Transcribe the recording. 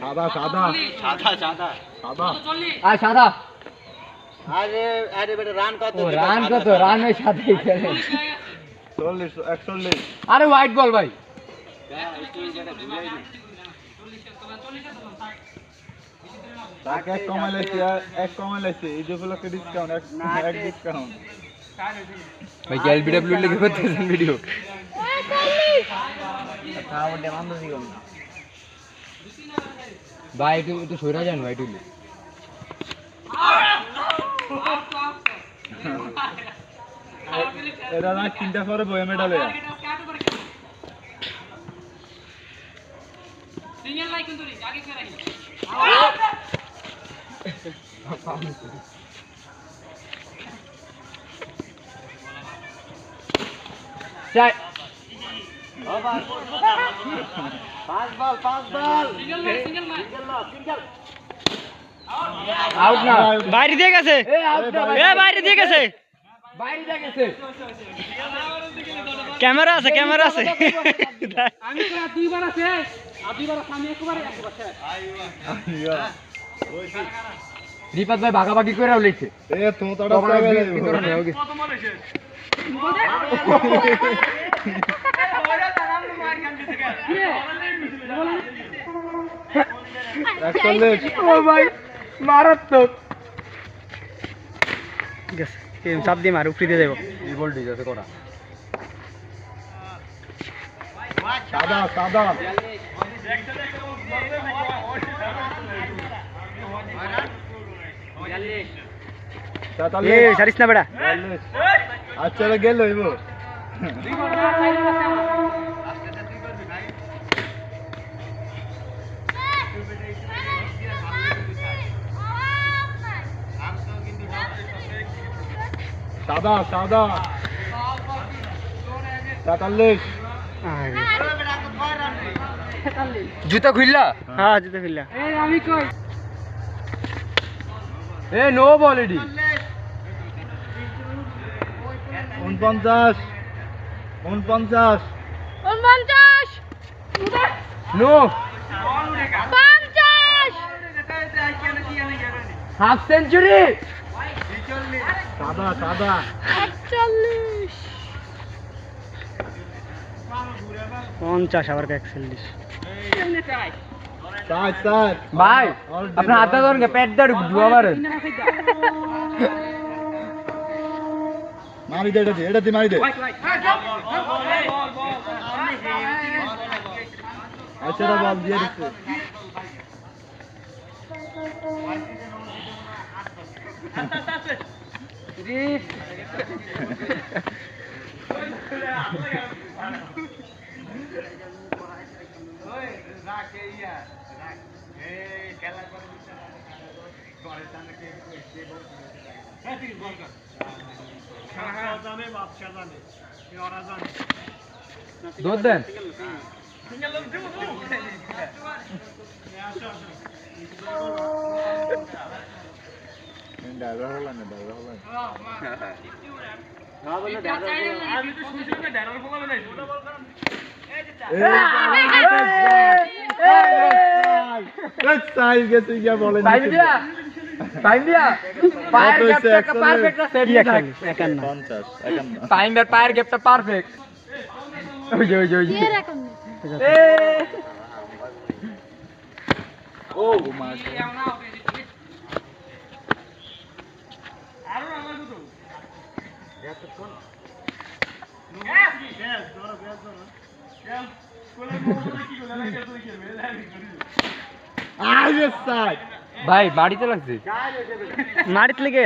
সাদা সাদা সাদা। সাদা সাদা। আর সাদা আরে আরে বেটা রান কত রান কত রান ওই সাথেই খেলে চল্লিশ একচল্লিশ। আরে হোয়াইট বল ভাই। তাকে এক কমাই লাইছে এক কমাই লাইছে এই যে ডিসকাউন্ট এক এক ডিসকাউন্ট ভাই এলবিডব্লিউ লিখে করতেছেন ভিডিও ভাই একটু একটু সইরা যান ভাই একটু এরা না তিনটা পরে বয়ে মেডালে চাই। পাঁচ বল পাঁচ বল। আউট না। বাইরে দিয়ে গেছে। এ আউট না ভাই এ বাইরে দিয়ে গেছে। বাইরে যা গেছে। ক্যামেরা আছে ক্যামেরা আছে। রিপাত ভাই ভাগাভাগি করে উঠেছে এ তুমি তো ও ভাই মারাত্মক। ঠিক আছে চাপ দিয়ে মার উপরে দিয়ে যাব এই বলটি করা সাদা সাদা। সারিস না বেটা আচ্ছা গেল হইব। সাদা সাদা। তেতাল্লিশ। জুতা খুললা? হ্যাঁ জুতো ফিরলা এ নো বল এডি উনপঞ্চাশ। উনপঞ্চাশ। উনপঞ্চাশ। নো। পঞ্চাশ। Half century. সাদা সাদা। একচল্লিশ। পঞ্চাশ আবার একচল্লিশ। ভাই আপনার হাতে ধরুন পেট দাঁড় ধোয়া মারেন। মারি দে এটা দি এটা দি মারি দে আচ্ছা রে বল দিয়ে দিচ্ছে দুধ দেন। ড্রাইভার হলাম না ড্রাইভার হলাম সাইজ গেছে গিয়া বলেন টাইম দিয়া টাইম দিয়া পায়ের কত হয়েছে? গ্যাপটা একশো পারফেক্ট না সেট থাক একান্ন পঞ্চাশ একান্ন টাইম এর পায়ের গ্যাপটা পারফেক্ট ওই যে ওই যে ওই যে এরকম এ ও মার আরে সাইড ভাই বাড়িতে লাগছে? মারিত লেগে